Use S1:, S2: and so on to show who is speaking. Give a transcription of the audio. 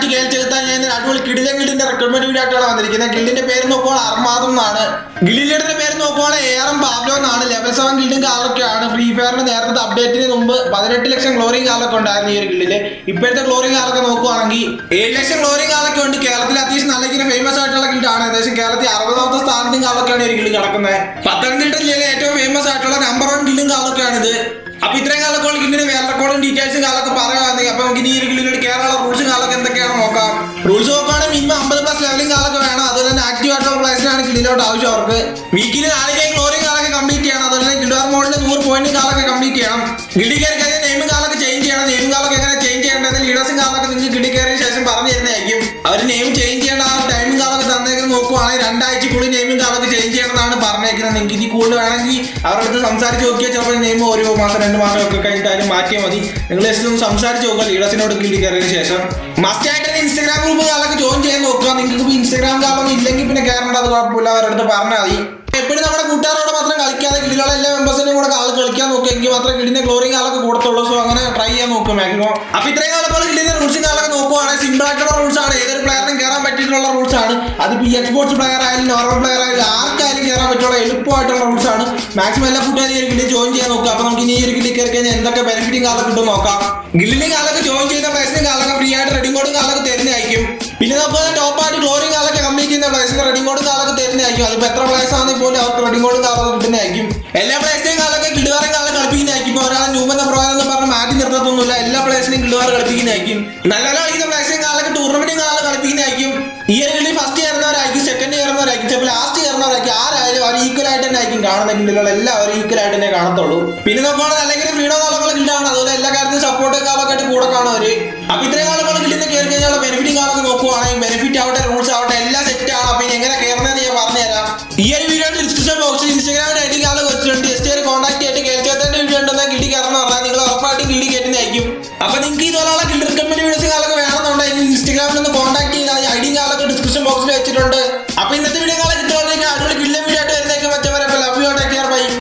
S1: Act കേൾച്ചെടുത്താൻ ഞാൻ അടിപൊളി കിടിലൻ ഗിൽഡിന്റെ റിക്രൂട്ട്മെന്റ് വീഡിയോ ആയിട്ടാണ് വന്നിരിക്കുന്നത്. ഗിൽഡിന്റെ പേര് നോക്കുമ്പോൾ അർമാദം എന്നാണ്. ഗിൽഡ് ലീഡറിന്റെ പേര് നോക്കുമ്പോൾ ഏറം പാബ്ലോ എന്നാണ്. ലെവൽ സെവൻ ഗിൽഡും കാലൊക്കെയാണ് ഫ്രീ ഫയറിന്റെ നേരത്തെ അപ്ഡേറ്റിന് മുമ്പ് പതിനെട്ട് ലക്ഷം ഗ്ലോറിയും കാലൊക്കെ ഉണ്ടായിരുന്നു ഈ ഒരു ഗിൽഡിൽ ഇപ്പോഴത്തെ ഗ്ലോറിയും കാലൊക്കെ നോക്കുവാണെങ്കിൽ ഏഴ് ലക്ഷം ഗ്ലോറിയും കാലൊക്കെ ഉണ്ട്. കേരളത്തിൽ അത്യാവശ്യം നല്ല ഇങ്ങനെ ഫേമസ് ആയിട്ടുള്ള ഗിൽഡാണ് ഏകദേശം കേരളത്തിൽ അറുപതാമത്തെ സ്ഥാനത്തും കാലൊക്കെയാണ് ഈ ഗിൽഡ് കിടക്കുന്നത് പത്തനംതിട്ട ജില്ലയിലെ ഏറ്റവും ഫേമസ് ആയിട്ടുള്ള നമ്പർ വൺ ഗിൽഡും കാലൊക്കെയാണ് ഇത് അപ്പൊ ഇത്രയും കാലൊക്കെ ഗില്ലിന് വേറെ റെക്കോർഡും ഡീറ്റെയിൽസും കാലൊക്കെ പറയുകയാണെങ്കിൽ അപ്പൊ നമുക്ക് ഈ ഒരു കേരള ഗില്ലിലോട്ട് ആവശ്യം അവർക്ക്. വീക്കിൽ നാല് ക്ലോറിംഗ് കാലൊക്കെ കംപ്ലീറ്റ് ചെയ്യണം. അതുപോലെ തന്നെ ഗിൽഡാർ മോഡിൽ നൂറ് പോയിന്റ് കാലൊക്കെ കംപ്ലീറ്റ് ചെയ്യണം. ഗിൽഡി കയറി കഴിഞ്ഞാൽ നെയിമും കാലൊക്കെ ചേഞ്ച് ചെയ്യണം. നെയിം കാലൊക്കെ എങ്ങനെ ചേഞ്ച് ചെയ്യേണ്ടത്? ലീഡേഴ്സും കാലൊക്കെ നിങ്ങൾക്ക് ഗിൽഡി കയറിയ ശേഷം പറഞ്ഞു തരുന്നതായിരിക്കും. അവർ നെയിം ചേഞ്ച് ചെയ്യേണ്ട ആ ടൈമും കാലൊക്കെ തന്നേക്കുന്നത് നോക്കുവാണെങ്കിൽ രണ്ടാഴ്ചക്കുള്ളിൽ നെയിമും കാലൊക്കെ ചേഞ്ച് ചെയ്യണമെന്നാണ് പറഞ്ഞേക്കുന്നത്. നിങ്ങൾക്ക് ഇനി കൂടുതൽ വേണമെങ്കിൽ അവരുടെ സംസാരിച്ച് നോക്കിയാൽ ചിലപ്പോൾ നെയിം ഒരു മാസം രണ്ട് മാസം ഒക്കെ കഴിഞ്ഞിട്ടാലും മാറ്റിയാൽ മതി. നിങ്ങൾ ജസ്റ്റ് ഒന്ന് സംസാരിച്ച് നോക്കുക. ലീഡേഴ്സിനോട് ഗിൽഡി കയറിയതിന് ശേഷം. മസ്റ്റ് ആയിട്ട് ഇൻസ്റ്റാഗ്രാം ഗ്രൂപ്പ് കാലൊക്കെ ജോയിൻ ചെയ്യാൻ നോക്കുക. നിങ്ങൾക്ക് ഇൻസ്റ്റാഗ്രാം കാലൊന്നും ഇല്ലെങ്കിൽ പിന്നെ കയറേണ്ട അത് കുഴപ്പമില്ല. അവരുടെ അടുത്ത് പറഞ്ഞാൽ മതി. എപ്പോഴും നമ്മുടെ കൂട്ടുകാരോട് മാത്രം കളിക്കാതെ കിടികളെ എല്ലാ മെമ്പേഴ്സിനും കൂടെ കാൽ കളിക്കാൻ നോക്കുക എങ്കിൽ മാത്രമേ കിടിന്റെ ക്ലോറിങ് കാലൊക്കെ കൂടത്തുള്ളൂ. സോ അങ്ങനെ ട്രൈ ചെയ്യാൻ നോക്കും മാക്സിമം അപ്പൊ ഇത്രയും കാലപ്പോൾ കിടിന്റെ റൂൾസും കാലൊക്കെ നോക്കുവാണെങ്കിൽ സിമ്പിൾ ആയിട്ടുള്ള റൂൾസ് ആണ്. ഏതൊരു പ്ലെയറിനും കയറാൻ പറ്റിയിട്ടുള്ള റൂൾസ് ആണ്. അത് പി എക്സ്പോർട്സ് പ്ലെയർ ആയാലും നോർമൽ പ്ലെയർ ആയാലും ആർക്കായാലും കയറാൻ പറ്റുള്ള എളുപ്പമായിട്ടുള്ള റൂൾസ് ആണ്. മാക്സിമം എല്ലാ കൂട്ടുകാരും കിട്ടി ജോയിൻ ചെയ്യാൻ നോക്കുക. അപ്പൊ നമുക്ക് ഇനി ഒരു കിട്ടി കയറി കഴിഞ്ഞാൽ എന്തൊക്കെ ബെനിഫിറ്റും കാലൊക്കെ കിട്ടും നോക്കാം. ഗില്ലിന്റെ കാലൊക്കെ ജോയിൻ ചെയ്ത പ്ലേസിന്റെ കാലൊക്കെ കംപ്ലീറ്റ് റെഡിംഗ് കോഡും കാലൊക്കെ തരുന്നതായിരിക്കും. അതിപ്പോ എത്ര പ്ലേയേഴ്സ് ആണെങ്കിൽ പോലും അവർക്ക് റെഡിംഗ് കോഡും കാലൊക്കെ കിട്ടുന്നതായിരിക്കും. എല്ലാ പ്ലേസിനെയും കാലൊക്കെ കിടുവാറും കാലം കളിപ്പിക്കുന്നതായിരിക്കും. ഇപ്പൊ ഒരാളെ ന്യൂമെന്ന പ്രൊവൈഡ് എന്ന് പറഞ്ഞ് മാറ്റി നിർത്തത്തൊന്നുമില്ല. എല്ലാ പ്ലേസിനെയും കിടുവാറ് കളിപ്പിക്കുന്നതായിരിക്കും. നല്ല നല്ല കളിക്കുന്ന പ്ലേസിനെയും കാലൊക്കെ ടൂർണമെന്റും കാലം കളിപ്പിക്കുന്നതായിരിക്കും. ഈ ഒരു കളി ഫസ്റ്റ് ചേർന്നവരായിരിക്കും സെക്കൻഡ് ചേർന്നവരായിരിക്കും ചിലപ്പോൾ ലാസ്റ്റ് ചേർന്നവരായിരിക്കും ആരായാലും അവർ ഈക്വൽ ആയിട്ട് തന്നെ ആയിരിക്കും കാണുന്ന എല്ലാവരും ഈക്വൽ ആയിട്ട് തന്നെ കാണത്തുള്ളൂ. പിന്നെ നോക്കുവാണെങ്കിൽ അല്ലെങ്കിൽ ഫ്രീഡോ ഈ ഒരു വീഡിയോ ഡിസ്ക്രിപ്ഷൻ ബോക്സിൽ ഇൻസ്റ്റാഗ്രാമിൽ ഐ ഡി കാലം വെച്ചിട്ടുണ്ട്. ജസ്റ്റ് ഒരു കോൺടാക്ട് ചെയ്തിട്ട് കേൾക്കാത്ത വീഡിയോ ഉണ്ടെന്നാൽ കിട്ടി കയറണം പറഞ്ഞാൽ നിങ്ങൾ ഉറപ്പായിട്ടും ഗില്ലി കയറ്റുന്നതായിരിക്കും അപ്പൊ നിങ്ങൾക്ക് ഇതുപോലുള്ള ഗില്ലി റിക്കമെന്റ് വീഡിയോസ് കാലൊക്കെ വേണമെന്നുണ്ടെങ്കിൽ ഇൻസ്റ്റാഗ്രാമിൽ ഒന്ന് കോൺടാക്ട് ചെയ്താൽ ഐ ഡി കാലൊക്കെ ഡിസ്ക്രിപ്ഷൻ ബോക്സിൽ വെച്ചിട്ടുണ്ട്. അപ്പൊ ഇന്നത്തെ വീഡിയോ